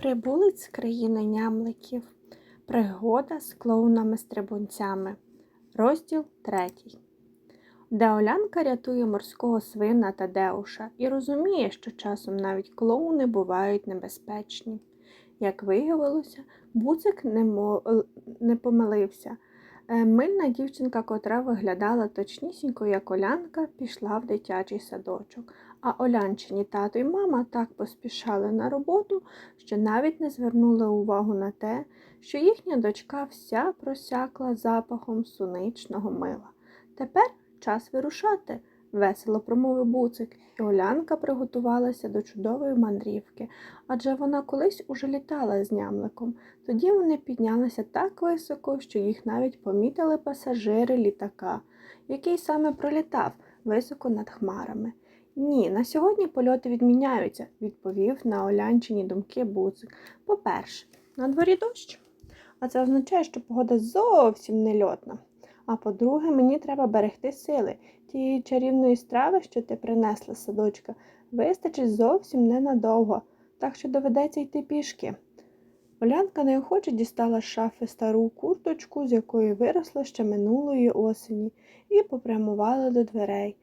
Прибулець з країни нямликів. Пригода з клоунами-стрибунцями. Розділ третій. Деолянка рятує морського свина Тадеуша і розуміє, що часом навіть клоуни бувають небезпечні. Як виявилося, буцик не, мо... е, не помилився. Е, Мильна дівчинка, котра виглядала точнісінько, як Олянка, пішла в дитячий садочок, а Олянчині тато й мама так поспішали на роботу, що навіть не звернули увагу на те, що їхня дочка вся просякла запахом суничного мила. Тепер час вирушати, весело промовив буцик, і Олянка приготувалася до чудової мандрівки, адже вона колись уже літала з нямликом. Тоді вони піднялися так високо, що їх навіть помітили пасажири літака, який саме пролітав високо над хмарами. Ні, на сьогодні польоти відміняються, відповів на Олянчині думки Буцик. По-перше, на дворі дощ, а це означає, що погода зовсім не. А по-друге, мені треба берегти сили. Тієї чарівної страви, що ти принесла, садочка, вистачить зовсім ненадовго, так що доведеться йти пішки. Олянка неохоче дістала з шафи стару курточку, з якої виросла ще минулої осені, і попрямувала до дверей.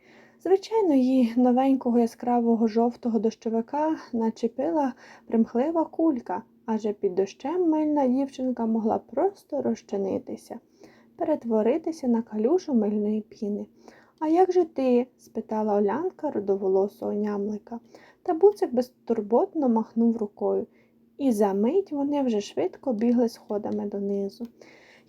Звичайно, її новенького яскравого жовтого дощовика начепила примхлива кулька, адже під дощем мильна дівчинка могла просто розчинитися, перетворитися на калюжу мильної піни. А як же ти? спитала Олянка родоволосого нямлика. Та буцик безтурботно махнув рукою, і за мить вони вже швидко бігли сходами донизу.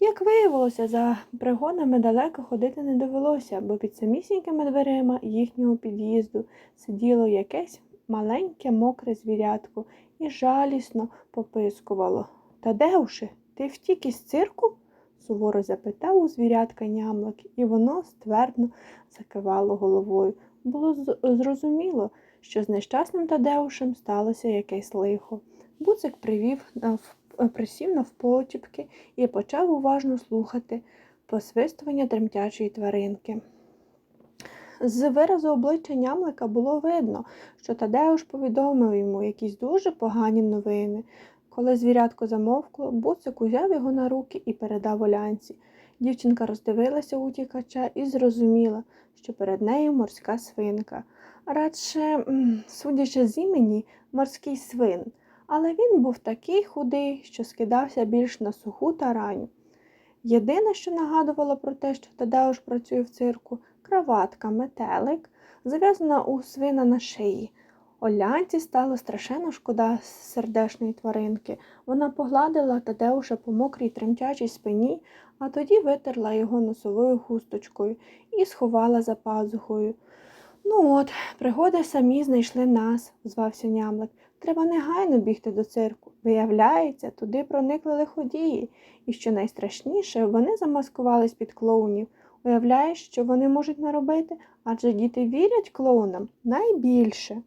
Як виявилося, за пригодами далеко ходити не довелося, бо під самісінькими дверима їхнього під'їзду сиділо якесь маленьке мокре звірятко і жалісно попискувало. Тадеуше, ти втік із цирку? Суворо запитав у звірятка нямлик, і воно ствердно закивало головою. Було зрозуміло, що з нещасним Тадеушем сталося якесь лихо. Буцик привів нав... присів навпочіпки і почав уважно слухати посвистування тремтячої тваринки. З виразу обличчя нямлика було видно, що Тадеуш повідомив йому якісь дуже погані новини. Коли звірятко замовкло, буцик узяв його на руки і передав Олянці. Дівчинка роздивилася утікача і зрозуміла, що перед нею морська свинка. Радше, судячи з імені, морський свин. Але він був такий худий, що скидався більш на суху тараню. Єдине, що нагадувало про те, що Тадеуш працює в цирку, краватка, метелик, зав'язана у свина на шиї. Олянці стало страшенно шкода сердешної тваринки. Вона погладила Тадеуша по мокрій тремтячій спині, а тоді витерла його носовою хусточкою і сховала за пазухою. Ну от, пригоди самі знайшли нас, звався нямлик. Треба негайно бігти до цирку. Виявляється, туди проникли лиходії, і що найстрашніше, вони замаскувались під клоунів. Уявляєш, що вони можуть наробити? Адже діти вірять клоунам найбільше.